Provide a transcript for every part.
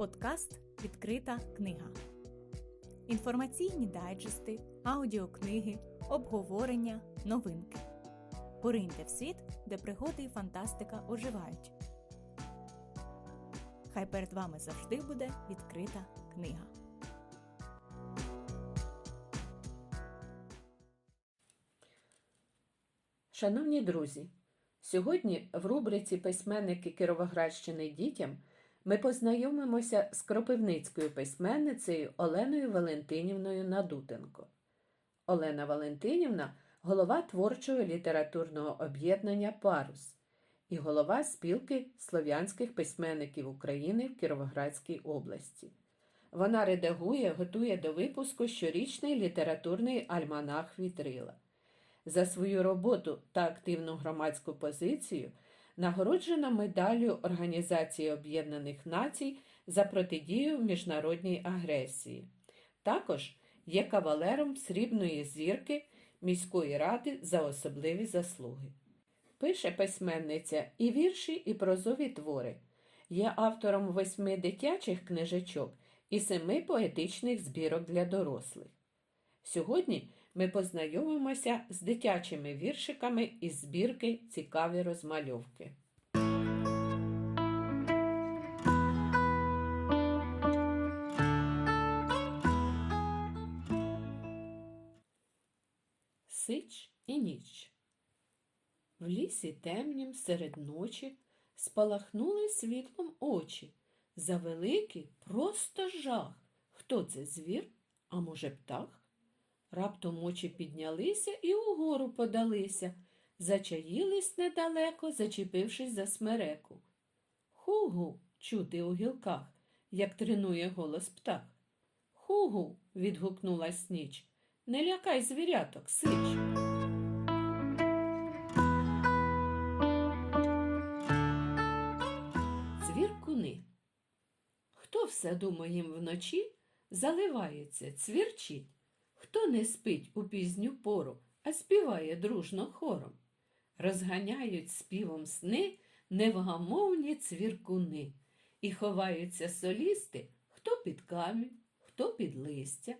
Подкаст Відкрита книга. Інформаційні дайджести, аудіокниги, обговорення, новинки. Пориньте в світ, де пригоди і фантастика оживають. Хай перед вами завжди буде відкрита книга. Шановні друзі, сьогодні в рубриці Письменники Кіровоградщини дітям ми познайомимося з кропивницькою письменницею Оленою Валентинівною Надутенко. Олена Валентинівна голова творчого літературного об'єднання Парус і голова спілки слов'янських письменників України в Кіровоградській області. Вона редагує, готує до випуску щорічний літературний альманах Вітрила. За свою роботу та активну громадську позицію нагороджена медаллю Організації Об'єднаних Націй за протидію міжнародній агресії. Також є кавалером Срібної зірки міської ради за особливі заслуги. Пише письменниця і вірші, і прозові твори. Є автором восьми дитячих книжечок і семи поетичних збірок для дорослих. Сьогодні ми познайомимося з дитячими віршиками із збірки Цікаві розмальовки. Сич і ніч. В лісі темнім серед ночі спалахнули світлом очі. Завеликий просто жах. Хто це звір? А може, птах? Раптом очі піднялися і угору подалися, зачаїлись недалеко, зачепившись за смереку. Хугу чути у гілках, як тренує голос птах. Хугу. відгукнулась ніч. Не лякай звіряток, сич. Цвіркуни. Хто в саду моїм вночі заливається, цвірчить? Хто не спить у пізню пору, а співає дружно хором? Розганяють співом сни невгамовні цвіркуни, і ховаються солісти хто під камінь, хто під листя.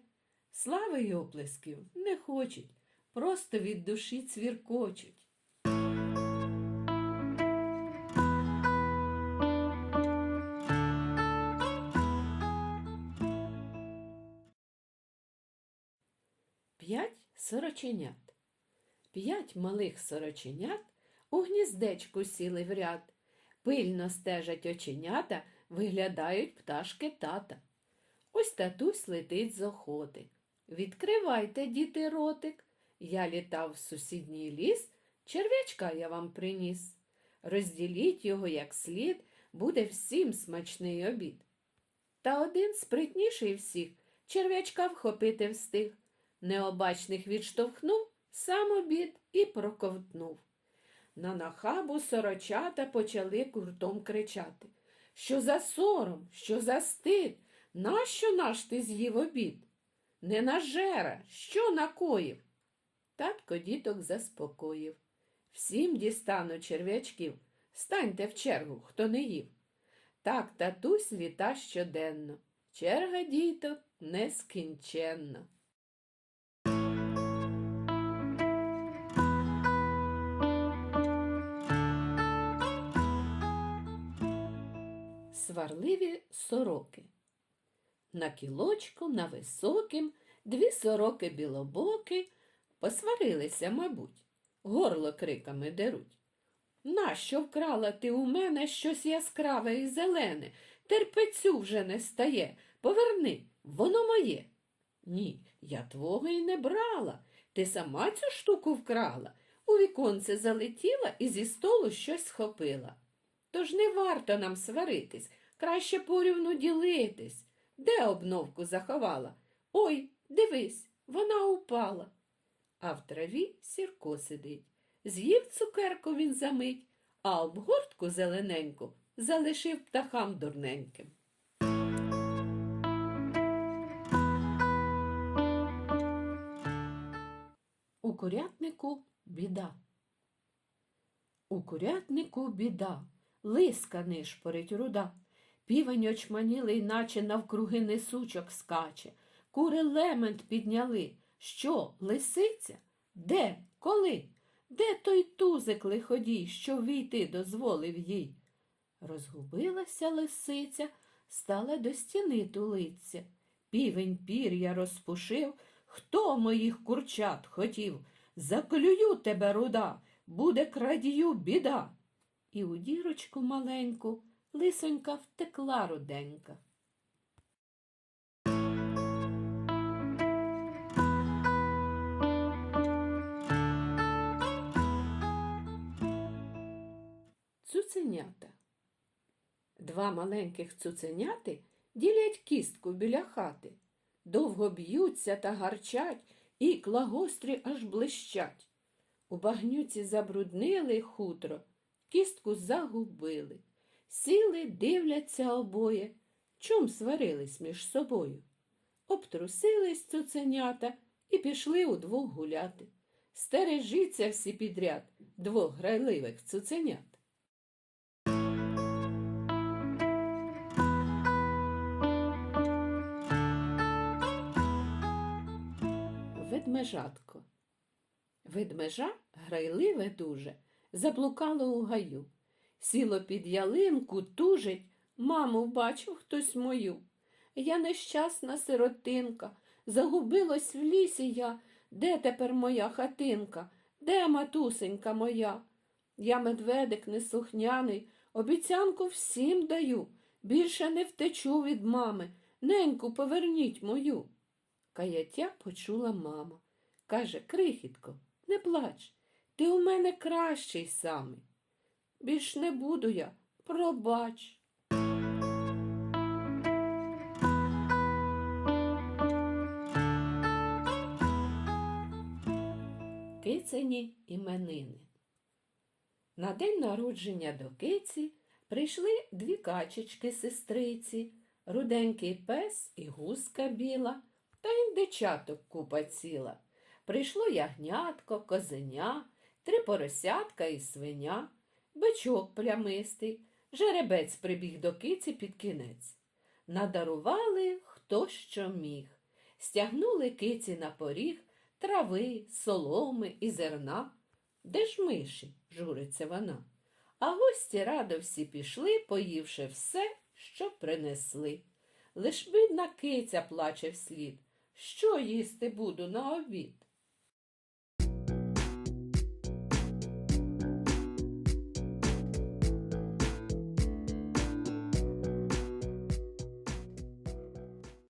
Слави й оплесків не хочуть, просто від душі цвіркочуть. П'ять сороченят. П'ять малих сороченят у гніздечку сіли в ряд. Пильно стежать оченята, виглядають пташки тата. Ось татусь летить з охоти. Відкривайте, діти, ротик. Я літав в сусідній ліс, черв'ячка я вам приніс. Розділіть його як слід, буде всім смачний обід. Та один спритніший всіх черв'ячка вхопити встиг. Необачних відштовхнув, сам обід і проковтнув. На нахабу сорочата почали куртом кричати. Що за сором, що за стид, нащо наш ти з'їв обід? Не нажера, що накоїв? Татко діток заспокоїв. Всім дістану черв'ячків, станьте в чергу, хто не їв. Так татусь літа щоденно, черга діток нескінченна. Сварливі сороки. На кілочку, на високим, дві сороки білобоки посварилися, мабуть, горло криками деруть. Нащо вкрала ти у мене щось яскраве і зелене? Терпецю вже не стає. Поверни, воно моє. Ні, я твого й не брала. Ти сама цю штуку вкрала. У віконце залетіла і зі столу щось схопила. Тож не варто нам сваритись, краще порівну ділитись. Де обновку заховала? Ой, дивись, вона упала. А в траві сірко сидить. З'їв цукерку він за мить, а обгортку зелененьку залишив птахам дурненьким. У курятнику біда. У курятнику біда, лиска нишпорить руда. Півень очманілий, наче навкруги несучок скаче. Кури лемент підняли. Що, лисиця? Де? Коли? Де той тузик лиходій, що війти дозволив їй? Розгубилася лисиця, стала до стіни тулиться. Півень пір'я розпушив, хто моїх курчат хотів? Заклюю тебе, руда, буде крадію біда. І у дірочку маленьку лисонька втекла руденька. Цуценята. Два маленьких цуценяти ділять кістку біля хати. Довго б'ються та гарчать, і клагострі аж блищать. У багнюці забруднили хутро, кістку загубили. Сіли, дивляться обоє, чом сварились між собою. Обтрусились цуценята і пішли удвох гуляти. Стережіться всі підряд двох грайливих цуценят. Ведмежатко. Ведмежа, грайливе дуже, заблукало у гаю. Сіло під ялинку, тужить, маму, бачив хтось мою. Я нещасна сиротинка, загубилась в лісі я. Де тепер моя хатинка? Де матусенька моя? Я медведик неслухняний, обіцянку всім даю. Більше не втечу від мами. Неньку, поверніть мою. Каяття почула мама. Каже, крихітко, не плач, ти у мене кращий самий. Більш не буду я, пробач. Кицені іменини. На день народження до киці прийшли дві качечки сестриці, руденький пес і гуска біла, та індичаток купа ціла. Прийшло ягнятко, козеня, три поросятка і свиня, бичок плямистий, жеребець прибіг до киці під кінець. Надарували хто що міг, стягнули киці на поріг трави, соломи і зерна. Де ж миші? журиться вона. А гості радо всі пішли, поївши все, що принесли. Лиш бідна киця плаче вслід. Що їсти буду на обід?